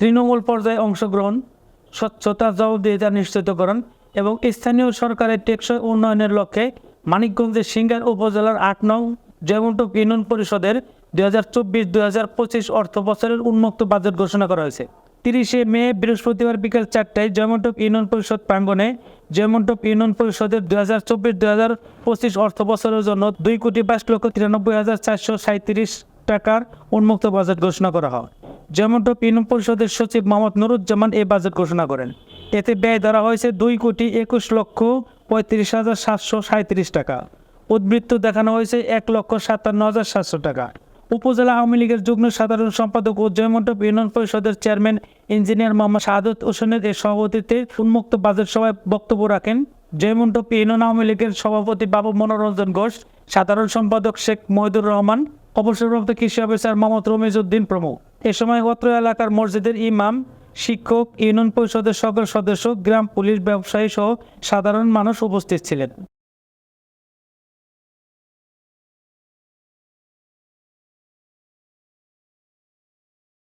তৃণমূল পর্যায়ে অংশগ্রহণ, স্বচ্ছতা জবাবদিহিতা নিশ্চিতকরণ এবং স্থানীয় সরকারের টেকসই উন্নয়নের লক্ষ্যে মানিকগঞ্জের সিঙ্গার উপজেলার আট নং জয়মন্টপ ইউনিয়ন পরিষদের দুই হাজার চব্বিশ দুই হাজার পঁচিশ অর্থ বছরের উন্মুক্ত বাজেট ঘোষণা করা হয়েছে। তিরিশে মে, বৃহস্পতিবার বিকেল চারটায় জয়মন্টপ ইউনিয়ন পরিষদ প্রাঙ্গণে জয়মন্টপ ইউনিয়ন পরিষদের দুই হাজার চব্বিশ দুই হাজার পঁচিশ অর্থ বছরের জন্য দুই কোটি বাইশ লক্ষ তিরানব্বই হাজার চারশো সাঁত্রিশ টাকার উন্মুক্ত বাজেট ঘোষণা করা হয়। জয়মন্টপ ইউনিয়ন পরিষদের সচিব মোহাম্মদ নুরুজ্জামান এই বাজেট ঘোষণা করেন। এতে ব্যয় ধরা হয়েছে দুই কোটি একুশ লক্ষ পঁয়ত্রিশ হাজার সাতশো সাঁত্রিশ টাকা। উদ্বৃত্ত দেখানো হয়েছে এক লক্ষ সাতান্ন হাজার সাতশো টাকা। উপজেলা আওয়ামী লীগের যুগ্ম সাধারণ সম্পাদক ও জয়মন্টপ ইউনিয়ন পরিষদের চেয়ারম্যান ইঞ্জিনিয়ার মোহাম্মদ শাহাদত হোসেনের এর সভাপতিত্বে উন্মুক্ত বাজেট সভায় বক্তব্য রাখেন জয়মন্টপ ইউনিয়ন আওয়ামী লীগের সভাপতি বাবু মনোরঞ্জন ঘোষ, সাধারণ সম্পাদক শেখ মহিদুর রহমান, অবসরপ্রাপ্ত কৃষি অফিসার মোহাম্মদ রমিজ উদ্দিন প্রমুখ। এ সময় অত্র এলাকার মসজিদের ইমাম, শিক্ষক, ইউনিয়ন পরিষদের সকল সদস্য, গ্রাম পুলিশ ব্যবসায়ী সহ সাধারণ মানুষ উপস্থিত ছিলেন।